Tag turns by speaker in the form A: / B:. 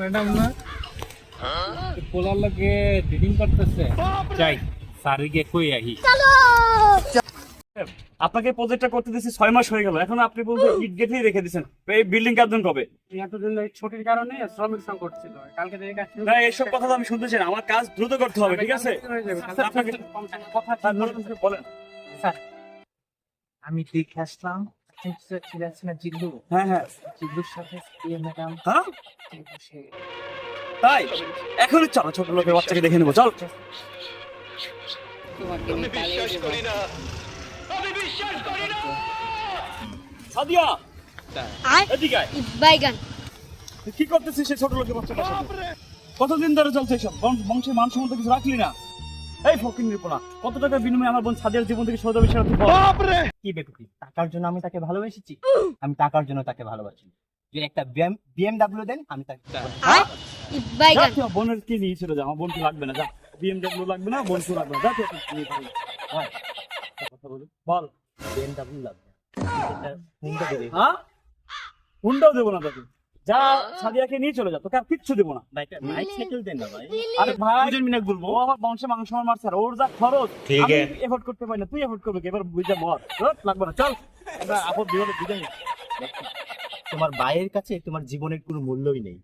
A: Madam না? পোলার ডিডিং করতেছে। যাই স্যারকে কই আহি?
B: আপনাকে প্রজেক্টটা করতে দিয়েছি ছয় মাস হয়ে গেল। এখন আপনি বলতে ইট গেটেই রেখে দিয়েছেন। এই বিল্ডিং কবে
A: এতদিন ছুটির কারণে শ্রমিক সংকট ছিল। কালকে থেকে কাজ
B: না এইসব কথা তো আমি শুনতে চাই না। আমার কাজ দ্রুত করতে হবে ঠিক আছে? আপনাকে
A: কথা
B: স্যার, বলেন।
A: স্যার আমি আসলাম। জিল্লু
B: হ্যাঁ হ্যাঁ।
A: সাথে ম্যাডাম
B: হ্যাঁ? তাই? এখনই চলো ছোট লোকের বাচ্চাকে দেখে নেব চল। সাদিয়া! এদিকে আয়।
C: বাইগান
B: কি করতেছিস সেই ছোট লোকের বাচ্চাটার সাথে? কতদিন ধরে চলছে এসব? বং- বংশের মান সম্মান কিছু রাখলি না? এই ফকির নির্পনা কত টাকার বিনিময়ে আমার বোন সাদিয়ার জীবন থেকে সরে যাবে সেটা তুই বল
D: কি বেকুটি টাকার জন্য আমি তাকে ভালোবেসেছি? আমি টাকার জন্য তাকে ভালোবাসি। যদি একটা বিএমডাব্লিউ দেন আমি তাকে
B: যা, আমার বোনের কি নিয়ে যা আমার বোনকে লাগবে না যা। বিএমডব্লিউ লাগবে না বোনকে লাগবে না যা যা। কথা বলি বল।
D: বিএমডাব্লিউ লাগবে এটা হুন্ডা দেবে।
B: হ্যাঁ? হুন্ডাও দেবো না তোকে। যা সাদিয়াকে নিয়ে চলে যাও তোকে আর কিচ্ছু দেবো না।
D: ভাই একটা সাইকেল দেন না ভাই।
B: আরে ভাই
D: দুজন মিলে ঘুরবো
B: ও আমার বংশে মাংস আমার মারছে আর ওর যা খরচ আমি এফোর্ড করতে পারি না তুই এফোর্ড করবি কি? এবার বুঝে মর। লাগবে না চল। আমরা আপদ
D: তোমার ভাইয়ের কাছে তোমার জীবনের কোনো মূল্যই নেই।